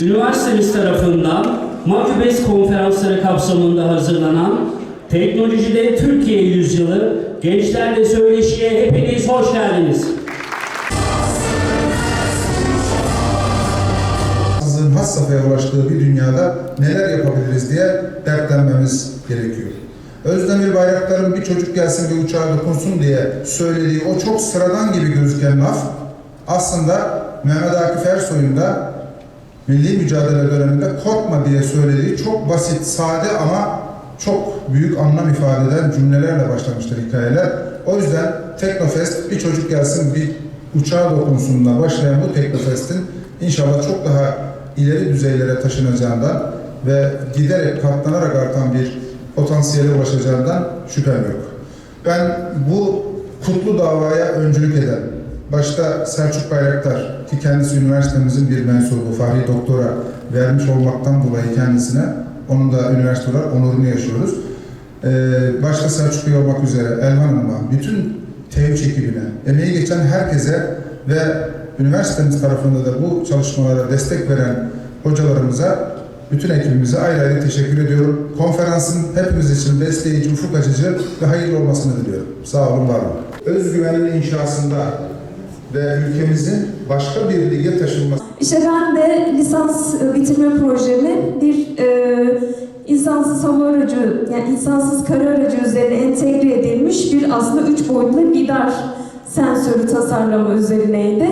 üniversitemiz tarafından Makubes konferansları kapsamında hazırlanan Teknolojide Türkiye Yüzyılı Gençlerle Söyleşiye hepiniz hoş geldiniz. Has safhaya ulaştığı bir dünyada neler yapabiliriz diye dertlenmemiz gerekiyor. Özdemir Bayraktar'ın bir çocuk gelsin bir uçağa dokunsun diye söylediği o çok sıradan gibi gözüken laf aslında Mehmet Akif Ersoy'un da milli mücadele döneminde korkma diye söylediği çok basit, sade ama çok büyük anlam ifade eden cümlelerle başlamıştır hikayeler. O yüzden Teknofest bir çocuk gelsin bir uçağa dokunsunla başlayan bu Teknofest'in inşallah çok daha ileri düzeylere taşınacağından ve giderek katlanarak artan bir potansiyele ulaşacağından şüphem yok. Ben bu kutlu davaya öncülük eden, başta Selçuk Bayraktar ki kendisi üniversitemizin bir mensubu, Fahri Doktora vermiş olmaktan dolayı kendisine, onun da üniversite olarak onurunu yaşıyoruz. Ee, başta Selçuk Bey olmak üzere Elvan Hanım'a, bütün TEVÇ ekibine, emeği geçen herkese ve üniversitemiz tarafında da bu çalışmalara destek veren hocalarımıza, bütün ekibimize ayrı ayrı teşekkür ediyorum. Konferansın hepimiz için besleyici, ufuk açıcı ve hayırlı olmasını diliyorum. Sağ olun, var olun. Özgüvenin inşasında ve ülkemizin başka bir lige taşınması İşte ben de lisans e, bitirme projemi bir e, insansız hava aracı, yani insansız kara aracı üzerine entegre edilmiş bir aslında üç boyutlu lidar sensörü tasarlama üzerineydi.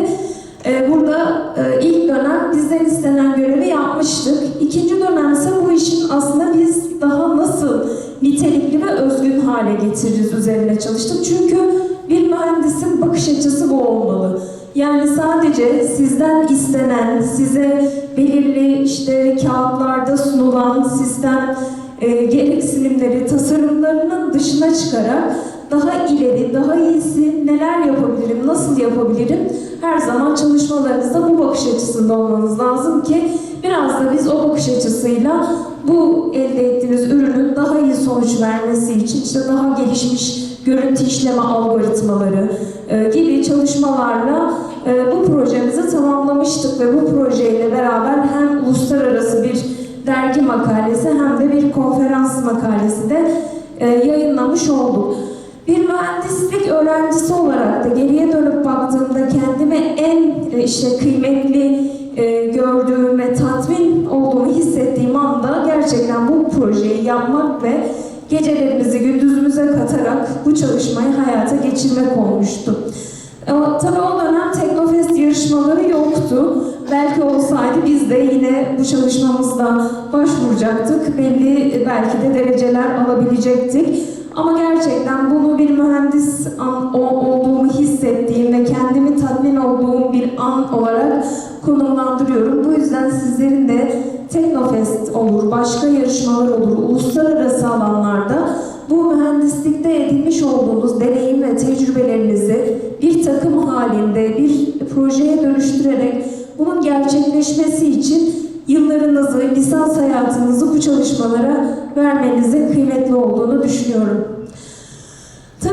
E, burada e, ilk dönem bizden istenen görevi yapmıştık. İkinci dönem ise bu işin aslında biz daha nasıl nitelikli ve özgün hale getiririz üzerine çalıştık. Çünkü bir mühendisin bakış açısı bu olmalı. Yani sadece sizden istenen, size belirli işte kağıtlarda sunulan sistem e, gereksinimleri, tasarımlarının dışına çıkarak daha ileri, daha iyisi neler yapabilirim, nasıl yapabilirim her zaman çalışmalarınızda bu bakış açısında olmanız lazım ki biraz da biz o bakış açısıyla bu elde ettiğiniz ürünün daha iyi sonuç vermesi için işte daha gelişmiş görüntü işleme algoritmaları e, gibi çalışmalarla e, bu projemizi tamamlamıştık ve bu projeyle beraber hem uluslararası bir dergi makalesi hem de bir konferans makalesi de e, yayınlamış olduk. Bir mühendislik öğrencisi olarak da geriye dönüp baktığımda kendime en e, işte kıymetli projeyi yapmak ve gecelerimizi gündüzümüze katarak bu çalışmayı hayata geçirmek olmuştu. E, tabii o dönem Teknofest yarışmaları yoktu. Belki olsaydı biz de yine bu çalışmamızda başvuracaktık. Belli belki de dereceler alabilecektik. Ama gerçekten bunu bir mühendis an, o, olduğumu hissettiğim ve kendimi tatmin olduğum bir an olarak konumlandırıyorum. Bu yüzden sizlerin de Teknofest olur, başka yarışmalar olur, uluslararası alanlarda bu mühendislikte edinmiş olduğunuz deneyim ve tecrübelerinizi bir takım halinde bir projeye dönüştürerek bunun gerçekleşmesi için yıllarınızı, lisans hayatınızı bu çalışmalara vermenizin kıymetli olduğunu düşünüyorum.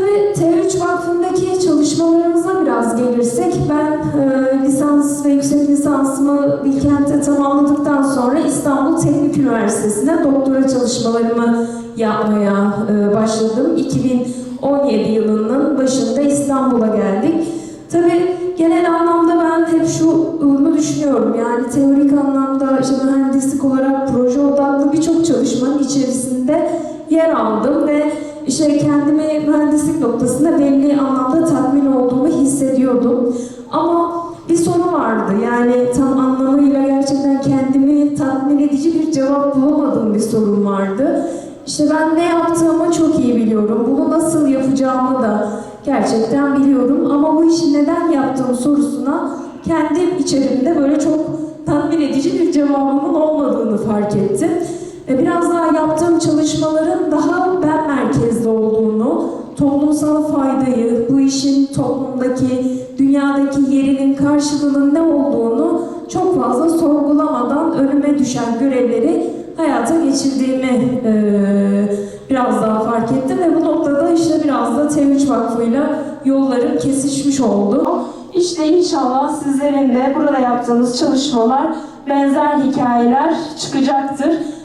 Tabii T3 Vakfı'ndaki çalışmalarımıza biraz gelirsek, ben e, lisans ve yüksek lisansımı Bilkent'te tamamladıktan sonra İstanbul Teknik Üniversitesi'nde doktora çalışmalarımı yapmaya e, başladım. 2017 yılının başında İstanbul'a geldik. Tabii genel anlamda ben hep şunu düşünüyorum, yani teorik anlamda işte mühendislik olarak proje odaklı birçok çalışmanın içerisinde yer aldım ve işte kendimi mühendislik noktasında belli anlamda tatmin olduğumu hissediyordum. Ama bir sorun vardı. Yani tam anlamıyla gerçekten kendimi tatmin edici bir cevap bulamadığım bir sorun vardı. İşte ben ne yaptığımı çok iyi biliyorum. Bunu nasıl yapacağımı da gerçekten biliyorum. Ama bu işi neden yaptığım sorusuna kendim içerimde böyle çok tatmin edici bir cevabımın olmadığını fark ettim. Ve biraz daha yaptığım çalışmaların daha ben merkezli olduğunu, toplumsal faydayı, bu işin toplumdaki, dünyadaki yerinin karşılığının ne olduğunu çok fazla sorgulamadan önüme düşen görevleri hayata geçirdiğimi eee, biraz daha fark ettim ve bu noktada işte biraz da T3 Vakfı'yla yollarım kesişmiş oldu. İşte inşallah sizlerin de burada yaptığınız çalışmalar benzer hikayeler çıkacaktır.